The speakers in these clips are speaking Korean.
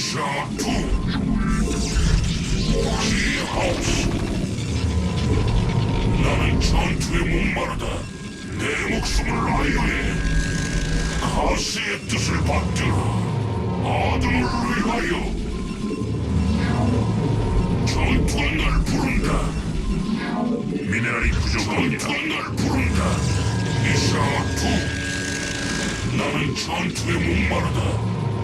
이샤투 지하우스 나는 전투에 목마르다 내 목숨을 아이오에 가시의 뜻을 받들어 아들을 위하여 전투가 날 부른다 미네랄이 부족합니다 전투가 날 부른다 이샤투 나는 전투에 목마르다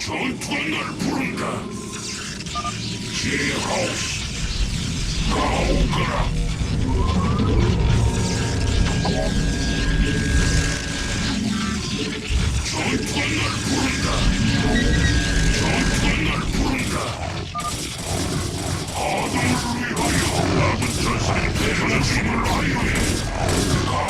전투가 날 부른다. 지하우스 가오가라. 전투가 날 부른다. 전투가 날 부른다. 아들을 위하여 교전 중을 아이오에 가오가라.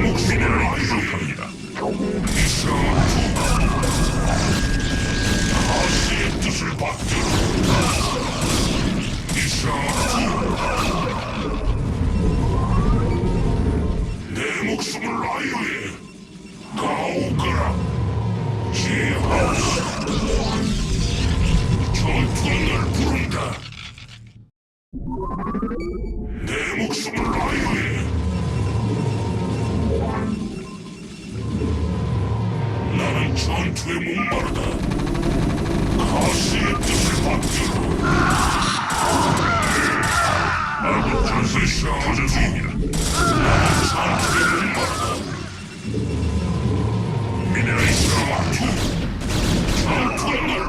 목숨을. 이샤투, 가시의 뜻을 받들어. 이샤투, 내 목숨을 아이오에 가오가라. 지하우스. 전투가 날 부른다. 전투에 목마르다. 가시의 뜻을 받들어. 아군 전술 교전 중입니다. 나는 전투에 목마르다. 미네랄이 들어왔죠. 전투가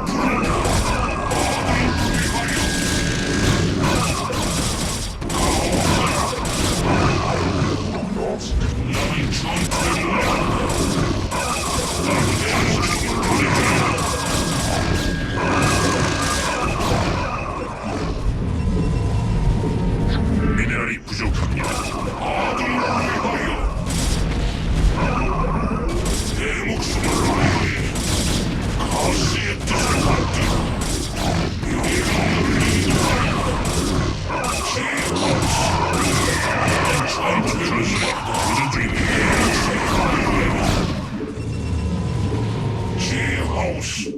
지하우스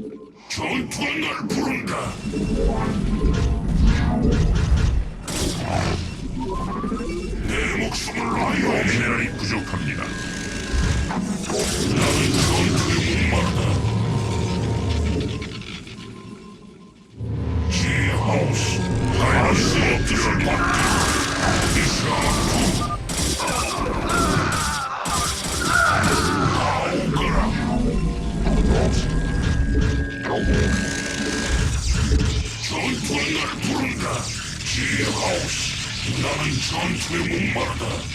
전투가 날 부른다. 미네랄이 부족합니다. 나는 그건 그게 목마르다. 지하우스, 하이스 업드를 받기. 전투의 날 부른다. 지하우스, 나는 전투에 목마르다.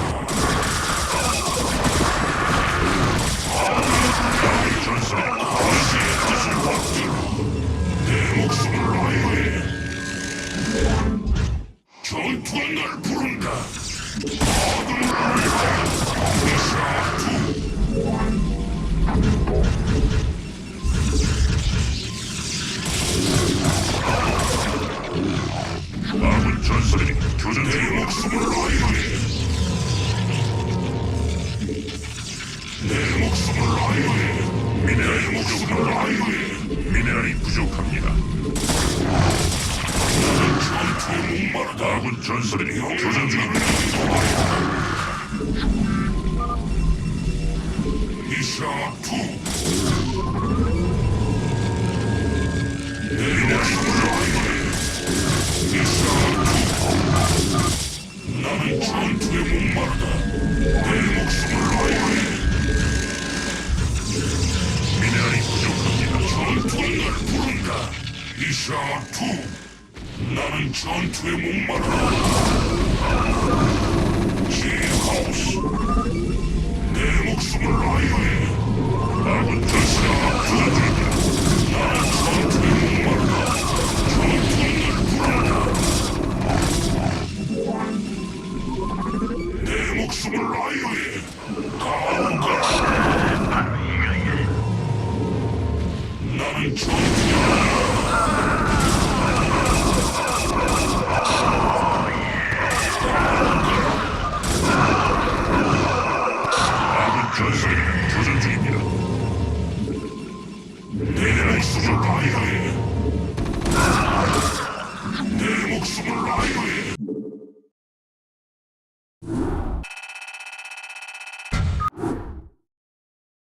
목적으로 아이린 미네랄이 부족합니다. 전투에 목마르다 아군 전설이 교전 중입니다. 이샤 2 난 전투에 목마라. 제하우스, 내 목숨을 라이오에 남은 뜻이라 그들난 전투에 목마르다. 전투는 불안하다. 내 목숨을 라이오에 가오가. 바로 이거야. 나는 전투